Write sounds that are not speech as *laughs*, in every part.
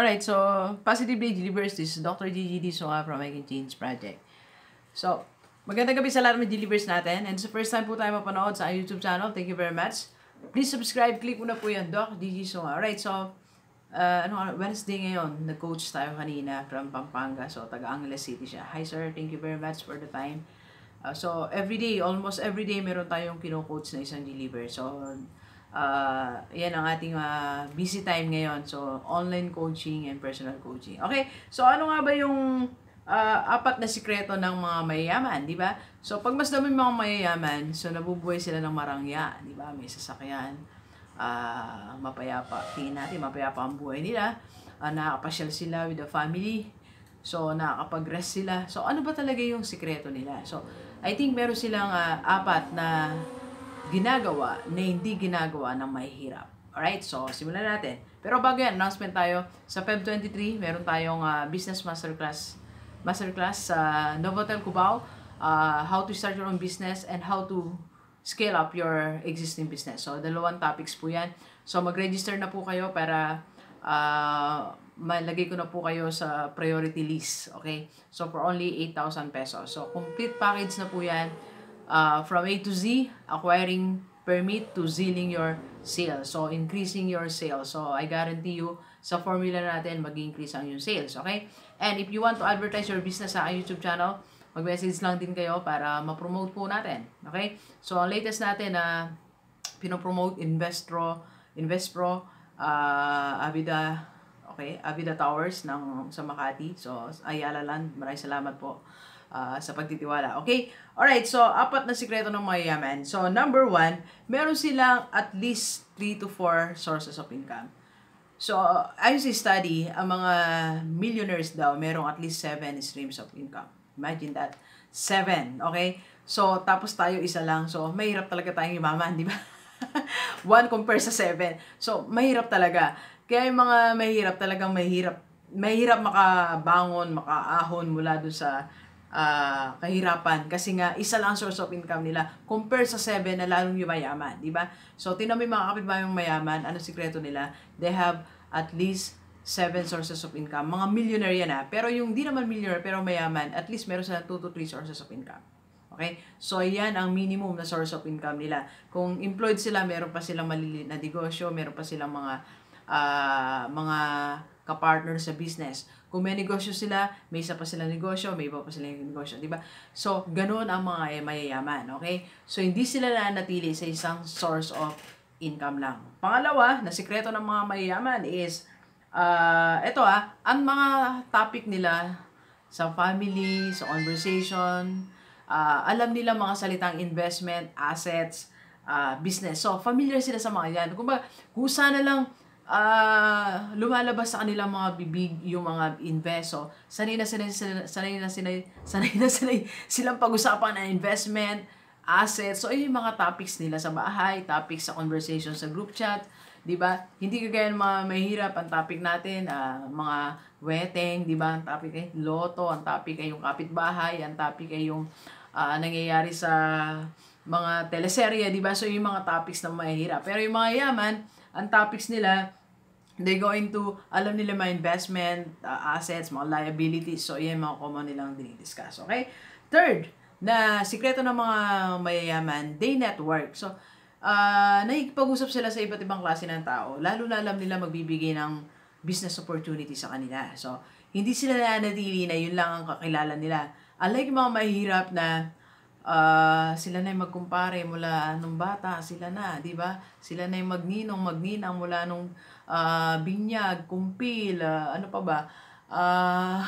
Alright, so Positively Delivers this is Dr. Gigi Disoa from Making Change Project. So, magandang gabi sa lahat ng delivers natin. And sa first time po tayo mapanood sa YouTube channel, thank you very much. Please subscribe, click mo na po yan, Doc Gigi Disoa. Alright, so, uh, ano, Wednesday ngayon, nag-coach tayo kanina from Pampanga. So, taga Angeles City siya. Hi sir, thank you very much for the time. Uh, so, every day, almost every day, meron tayong kino-coach na isang deliver. So, uh, yan ang ating uh, busy time ngayon. So, online coaching and personal coaching. Okay, so ano nga ba yung uh, apat na sikreto ng mga mayayaman, di ba? So, pag mas dami mga mayayaman, so nabubuhay sila ng marangya, di ba? May sasakyan, uh, mapayapa. Tingin natin, mapayapa ang buhay nila. Uh, nakakapasyal sila with the family. So, nakakapag-rest sila. So, ano ba talaga yung sikreto nila? So, I think meron silang uh, apat na ginagawa na hindi ginagawa ng mahihirap. Alright, so simulan natin. Pero bago yan, announcement tayo. Sa Feb 23, meron tayong uh, business masterclass masterclass sa uh, Novotel Cubao. Uh, how to start your own business and how to scale up your existing business. So, dalawang topics po yan. So, mag-register na po kayo para uh, malagay ko na po kayo sa priority list. Okay? So, for only 8,000 pesos. So, complete package na po yan. Uh, from A to Z, acquiring permit to zealing your sales. So, increasing your sales. So, I guarantee you, sa formula natin, mag-increase ang yung sales. Okay? And if you want to advertise your business sa YouTube channel, mag-message lang din kayo para ma-promote po natin. Okay? So, ang latest natin na uh, pinopromote Investro, Investpro, uh, Avida, okay, Avida Towers ng sa Makati. So, Ayala Land, maraming salamat po uh, sa pagtitiwala. Okay? Alright, so apat na sikreto ng mayayaman. So, number one, meron silang at least 3 to 4 sources of income. So, ayon sa study, ang mga millionaires daw, merong at least 7 streams of income. Imagine that. 7, okay? So, tapos tayo isa lang. So, mahirap talaga tayong yumaman, di ba? *laughs* 1 compare sa 7. So, mahirap talaga. Kaya yung mga mahirap talagang mahirap. Mahirap makabangon, makaahon mula doon sa uh, kahirapan kasi nga isa lang source of income nila compare sa 7 na lalong yumayaman, di ba? So, tinan mo yung mga kapitbahay mayaman, ano sikreto nila? They have at least seven sources of income. Mga millionaire yan ha. Pero yung di naman millionaire pero mayaman, at least meron sila 2 to 3 sources of income. Okay? So, yan ang minimum na source of income nila. Kung employed sila, meron pa silang maliliit na negosyo, meron pa silang mga uh, mga kapartner sa business. Kung may negosyo sila, may isa pa silang negosyo, may iba pa silang negosyo, di ba? So, ganun ang mga mayayaman, okay? So, hindi sila nanatili sa isang source of income lang. Pangalawa, na sikreto ng mga mayayaman is, uh, ito ah, ang mga topic nila sa family, sa conversation, uh, alam nila mga salitang investment, assets, uh, business. So, familiar sila sa mga yan. Kung ba, kung sana lang uh, lumalabas sa kanilang mga bibig yung mga investo. Sanay na sanay, sanay na sanay, sanay na sanay silang pag-usapan ng investment, assets. So, yung mga topics nila sa bahay, topics sa conversation sa group chat, 'di ba? Hindi kagaya ng mga mahirap ang topic natin, uh, mga wedding, 'di ba? Ang topic ay loto, ang topic ay yung kapitbahay, ang topic ay yung uh, nangyayari sa mga teleserye, 'di ba? So yung mga topics na mahirap. Pero yung mga yaman, ang topics nila they going to, alam nila mga investment, uh, assets, mga liabilities. So, yan mga common nilang dinidiscuss. Okay? Third, na sikreto ng mga mayayaman, they network. So, uh, nakikipag-usap sila sa iba't ibang klase ng tao. Lalo na alam nila magbibigay ng business opportunity sa kanila. So, hindi sila nanatili na yun lang ang kakilala nila. Unlike mga mahirap na uh, sila na yung magkumpare mula nung bata, sila na, di ba? Sila na yung magninong, magninang mula nung uh, binyag, kumpil, uh, ano pa ba? Uh,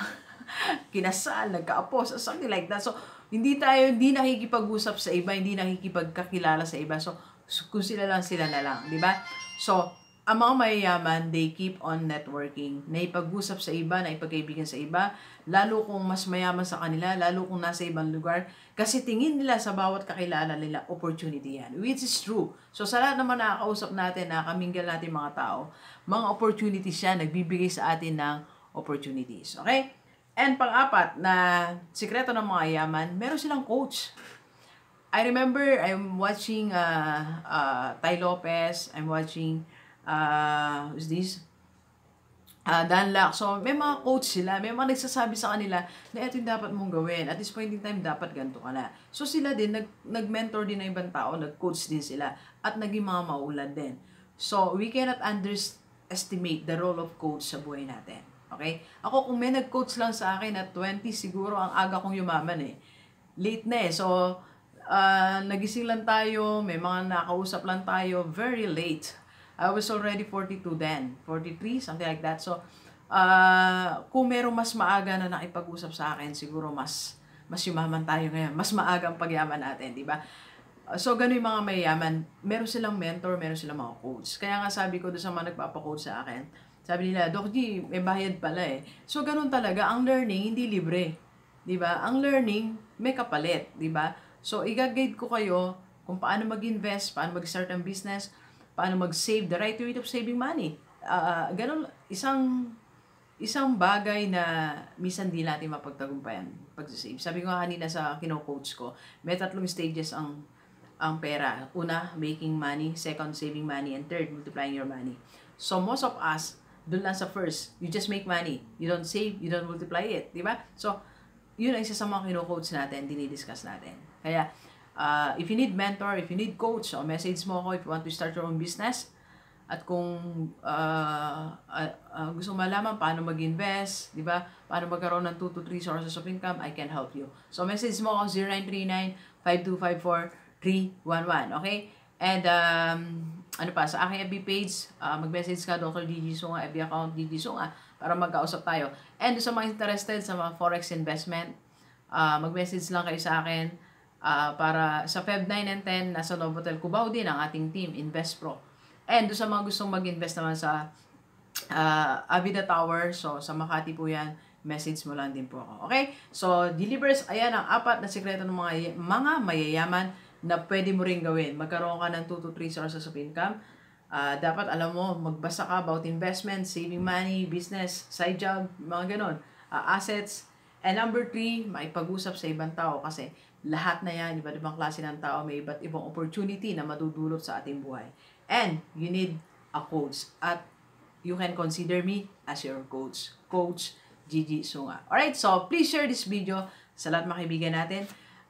*laughs* kinasal, nagkaapo, something like that. So, hindi tayo, hindi nakikipag-usap sa iba, hindi nakikipagkakilala sa iba. So, kung sila lang, sila na lang, di ba? So, ang mga mayayaman, they keep on networking. Naipag-usap sa iba, naipagkaibigan sa iba, lalo kung mas mayaman sa kanila, lalo kung nasa ibang lugar. Kasi tingin nila sa bawat kakilala nila, opportunity yan. Which is true. So sa lahat naman nakakausap natin, nakakaminggal natin mga tao, mga opportunities yan, nagbibigay sa atin ng opportunities. Okay? And pang-apat na sikreto ng mga yaman, meron silang coach. I remember I'm watching uh, uh, Ty Lopez, I'm watching uh, who's this? uh, Danlac. So, may mga coach sila, may mga nagsasabi sa kanila na ito yung dapat mong gawin. At this point in time, dapat ganito ka na. So, sila din, nag, nag-mentor din ng ibang tao, nag-coach din sila, at naging mga maulad din. So, we cannot underestimate the role of coach sa buhay natin. Okay? Ako, kung may nag-coach lang sa akin at 20, siguro ang aga kong yumaman eh. Late na eh. So, uh, nagising lang tayo, may mga nakausap lang tayo, very late. I was already 42 then, 43, something like that. So, uh, kung merong mas maaga na nakipag-usap sa akin, siguro mas mas yumaman tayo ngayon. Mas maaga ang pagyaman natin, di ba? So, ganun yung mga mayayaman. Meron silang mentor, meron silang mga coach. Kaya nga sabi ko doon sa mga nagpapakoach sa akin, sabi nila, Doc G, may bayad pala eh. So, ganun talaga. Ang learning, hindi libre. Di ba? Ang learning, may kapalit. Di ba? So, i-guide ko kayo kung paano mag-invest, paano mag-start ang business, paano mag-save, the right way of saving money. Uh, ganun, isang isang bagay na minsan di natin mapagtagumpayan pag-save. Sabi ko kanina sa kino-coach ko, may tatlong stages ang ang pera. Una, making money. Second, saving money. And third, multiplying your money. So, most of us, doon lang sa first, you just make money. You don't save, you don't multiply it. Di ba? So, yun ang isa sa mga kino-coach natin, dinidiscuss natin. Kaya, uh, if you need mentor, if you need coach, o message mo ako if you want to start your own business. At kung uh, uh, uh, gusto malaman paano mag-invest, di ba? Paano magkaroon ng 2 to 3 sources of income, I can help you. So, message mo ako 0939-5254 311. Okay? And, um, ano pa, sa aking FB page, uh, mag-message ka, Dr. DG Sunga, FB account DG Sunga, para magkausap tayo. And sa mga interested sa mga forex investment, uh, mag-message lang kayo sa akin uh, para sa Feb 9 and 10, nasa Novotel Cubao din ang ating team, Invest Pro. And sa mga gustong mag-invest naman sa uh, Avida Tower, so sa Makati po yan, message mo lang din po ako. Okay? So, delivers, ayan ang apat na sekreto ng mga, mga mayayaman na pwede mo rin gawin. Magkaroon ka ng 2 to 3 sources of income. Uh, dapat alam mo, magbasa ka about investment, saving money, business, side job, mga ganon. Uh, assets. And number 3, maipag-usap sa ibang tao kasi lahat na yan, iba't ibang klase ng tao, may iba't ibang opportunity na madudulot sa ating buhay. And you need a coach. At you can consider me as your coach. Coach Gigi Sunga. Alright, so please share this video sa lahat mga kaibigan natin.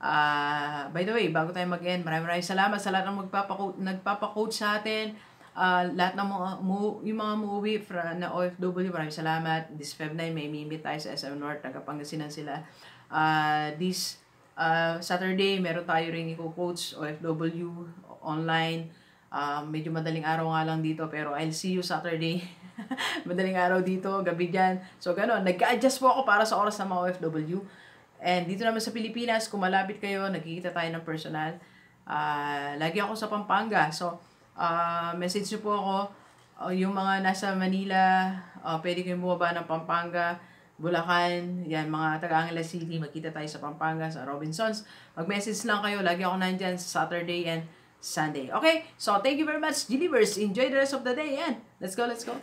Uh, by the way, bago tayo mag-end, maraming maraming salamat sa lahat ng magpapako- nagpapakoach sa atin. Uh, lahat ng mga, mu- yung mga umuwi fra, na OFW, maraming salamat. This Feb 9, may mimit tayo sa SM North, Tagapangasinan sila. Uh, this uh, Saturday, meron tayo rin i-coach OFW online. Uh, medyo madaling araw nga lang dito, pero I'll see you Saturday. *laughs* madaling araw dito, gabi dyan. So, gano'n. Nag-adjust po ako para sa oras ng mga OFW. And dito naman sa Pilipinas, kung malapit kayo, nagkikita tayo ng personal. Uh, lagi ako sa Pampanga. So, uh, message nyo po ako. Uh, yung mga nasa Manila, uh, pwede kayong bumaba ng Pampanga, Bulacan, yan, mga taga-Angela City, magkita tayo sa Pampanga, sa Robinsons. Mag-message lang kayo. Lagi ako nandyan sa Saturday and Sunday. Okay? So, thank you very much, Delivers. Enjoy the rest of the day. Yan. Let's go, let's go.